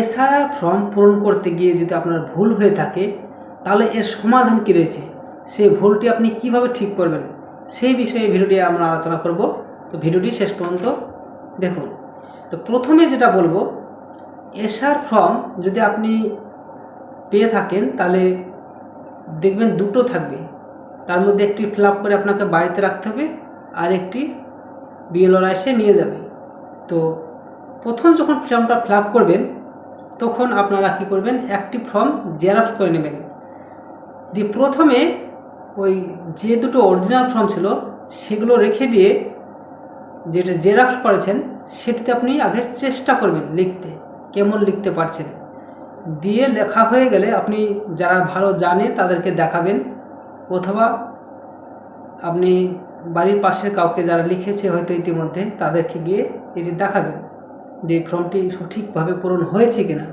SIR form পূরণ করতে গিয়ে যদি আপনার ভুল হয়ে থাকে, তাহলে এর সমাধান কী রয়েছে? সেই ভুলটি আপনি কীভাবে ঠিক করবেন? সেই বিষয়ে ভিডিওটি আমরা আলোচনা করব। তো ভিডিওটি শেষ পর্যন্ত দেখুন। তো প্রথমে যেটা বলব এসআর ফর্ম যদি আপনি পেয়ে থাকেন, তাহলে দেখবেন দুটো থাকবে। তার মধ্যে একটি ফিল করে আপনাকে বাড়িতে রাখতে হবে, আর একটি বিএলওরা এসে নিয়ে যাবে। তো প্রথম যখন ফর্মটা ফিল করবেন তখন আপনারা কি করবেন? একটি ফর্ম জেরক্স করে নেবেন। দিয়ে প্রথমে ওই যে দুটো অরিজিনাল ফর্ম ছিল, সেগুলো রেখে দিয়ে যেটা জেরক্স করেছেন, সেটিতে আপনি আগে চেষ্টা করবেন লিখতে, কেমন লিখতে পারছেন। দিয়ে লেখা হয়ে গেলে আপনি যারা ভালো জানে তাদেরকে দেখাবেন, অথবা আপনি বাড়ির পাশের কাউকে যারা লিখেছে হয়তো ইতিমধ্যে, তাদেরকে গিয়ে এটি দেখাবেন। যে ফর্মটি সঠিকভাবে পূরণ হয়েছে কিনা,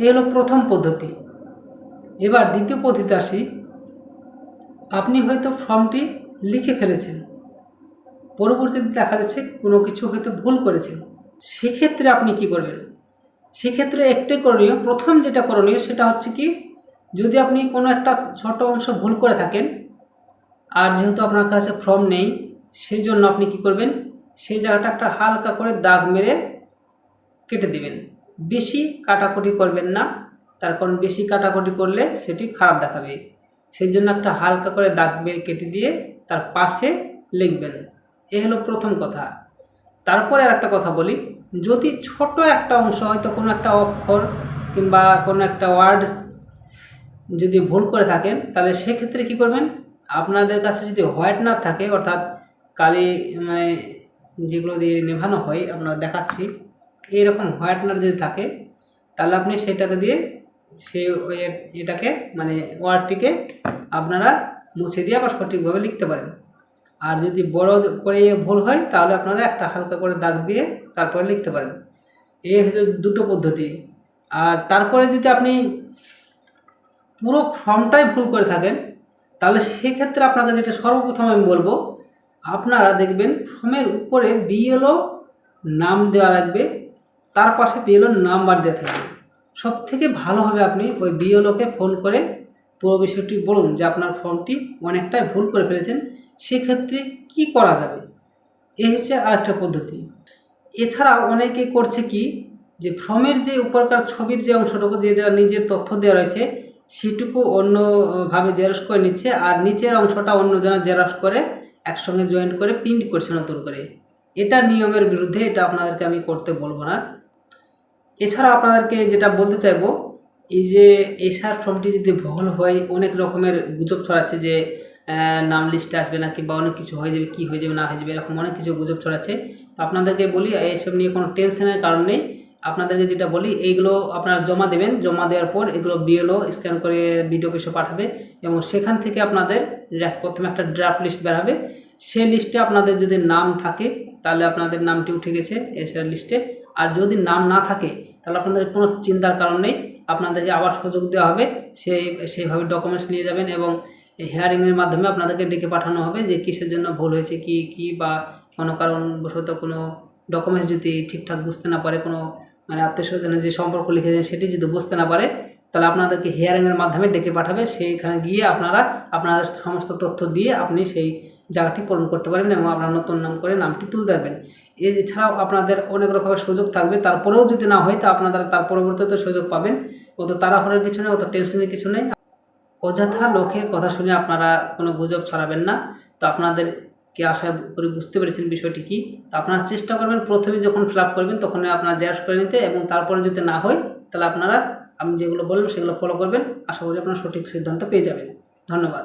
এই হলো প্রথম পদ্ধতি। এবার দ্বিতীয় পদ্ধতি আসি। আপনি হয়তো ফর্মটি লিখে ফেলেছেন। পরবর্তীতে দেখা যাচ্ছে কোনো কিছু হয়তো ভুল করেছেন। সেক্ষেত্রে আপনি কি করবেন? সেক্ষেত্রে একটাই করণীয়, প্রথম যেটা করণীয় সেটা হচ্ছে কি, যদি আপনি কোনো একটা ছোট অংশ ভুল করে থাকেন, আর যেহেতু আপনার কাছে ফর্ম নেই, সেই জন্য আপনি কি করবেন? সেই জায়গাটা একটা হালকা করে দাগ মেরে কেটে দিবেন। বেশি কাটাকুটি করবেন না, তার কারণ বেশি কাটাকুটি করলে সেটি খারাপ দেখাবে। সেই জন্য একটা হালকা করে দাগ মেরে কেটে দিয়ে তার পাশে লিখবেন। এ হলো প্রথম কথা। তারপরে আর একটা কথা বলি। যদি ছোট একটা অংশ হয়তো কোনো একটা অক্ষর কিংবা কোনো একটা ওয়ার্ড যদি ভুল করে থাকেন, তাহলে সেক্ষেত্রে কি করবেন? আপনাদের কাছে যদি হোয়াইট না থাকে, অর্থাৎ কালি মানে যেগুলো দিয়ে নেভানো হয়, আমরা দেখাচ্ছি। এইরকম হোয়াইটনার যদি থাকে, তাহলে আপনি সেটাকে দিয়ে সে এটাকে মানে ওয়ার্ডটিকে আপনারা মুছে দিয়ে আবার সঠিকভাবে লিখতে পারেন। আর যদি বড় করে ভুল হয়, তাহলে আপনারা একটা হালকা করে দাগ দিয়ে তারপরে লিখতে পারেন। এই হচ্ছে দুটো পদ্ধতি। আর তারপরে যদি আপনি পুরো ফর্মটাই ভুল করে থাকেন, তাহলে সেক্ষেত্রে আপনাকে যেটা সর্বপ্রথম আমি বলব, আপনারা দেখবেন ফর্মের উপরে বিএলও নাম দেওয়া রাখবে তার পাশে বিএলও নাম্বার দেওয়া থাকবে। সব থেকে ভালো হবে আপনি ওই বিএলওকে ফোন করে পুরো বিষয়টি বলুন যে আপনার ফর্মটি অনেকটাই ভুল করে ফেলেছেন, সেক্ষেত্রে কি করা যাবে? এই হচ্ছে আরেকটা পদ্ধতি। এছাড়া অনেকে করছে কি যে ফর্মের যে উপরকার ছবির যে অংশটুকু যেটা নিজের তথ্য দেওয়া রয়েছে, সেটুকু অন্যভাবে জেরক্স করে নিচ্ছে আর নিচের অংশটা অন্যজনের জেরক্স করে একসঙ্গে জয়েন্ট করে প্রিন্ট করছে নতুন করে। এটা নিয়মের বিরুদ্ধে এটা আপনাদেরকে আমি করতে বলব না। এছাড়া আপনাদেরকে যেটা বলতে চাইব, এই যে এসআর ফর্মটি যদি ভুল হয়, অনেক রকমের গুজব ছড়াচ্ছে যে নাম লিস্টে আসবে না কিংবা অনেক কিছু হয়ে যাবে, কি হয়ে যাবে, না হয়ে যাবে, এরকম অনেক কিছু গুজব ছড়াচ্ছে। তো আপনাদেরকে বলি, এইসব নিয়ে কোনো টেনশনের কারণ নেই। আপনাদেরকে যেটা বলি, এইগুলো আপনারা জমা দেবেন। জমা দেওয়ার পর এগুলো বিএলও স্ক্যান করে বিডিও অফিসে পাঠাবে এবং সেখান থেকে আপনাদের প্রথমে একটা ড্রাফট লিস্ট বেরাবে। সেই লিস্টে আপনাদের যদি নাম থাকে, তাহলে আপনাদের নামটি উঠে গেছে এসআর লিস্টে আর যদি নাম না থাকে তাহলে আপনাদের কোনো চিন্তার কারণ নেই। আপনাদেরকে আবার সুযোগ দেওয়া হবে। সেই সেইভাবে ডকুমেন্টস নিয়ে যাবেন এবং হেয়ারিংয়ের মাধ্যমে আপনাদেরকে ডেকে পাঠানো হবে যে কিসের জন্য ভুল হয়েছে, কি কি বা কোনো কারণবশত কোনো ডকুমেন্টস যদি ঠিকঠাক বুঝতে না পারে, কোনো মানে আত্মীয় স্বজনের যে সম্পর্ক লিখেছেন সেটি যদি বুঝতে না পারে, তাহলে আপনাদেরকে হিয়ারিংয়ের মাধ্যমে ডেকে পাঠাবে। সেইখানে গিয়ে আপনারা আপনাদের সমস্ত তথ্য দিয়ে আপনি সেই জায়গাটি পূরণ করতে পারবেন এবং আপনার নতুন নাম করে নামটি তুলতে পারবেন। এছাড়াও আপনাদের অনেক রকমের সুযোগ থাকবে। তারপরেও যদি না হয়, তো আপনারা তার পরবর্তীতে সুযোগ পাবেন। অত তাড়াহুড়োর কিছু নেই, অত টেনশনের কিছু নেই। অযথা লোকের কথা শুনে আপনারা কোনো গুজব ছড়াবেন না। তো আপনাদেরকে আশা করি বুঝতে পেরেছেন বিষয়টি কি। তো আপনারা চেষ্টা করবেন, প্রথমে যখন ফিল করবেন, তখন আপনারা জেরক্স করে নিতে এবং তারপরে যদি না হয়, তাহলে আপনারা আমি যেগুলো বললাম, সেগুলো ফলো করবেন। আশা করি আপনারা সঠিক সিদ্ধান্ত পেয়ে যাবেন। ধন্যবাদ।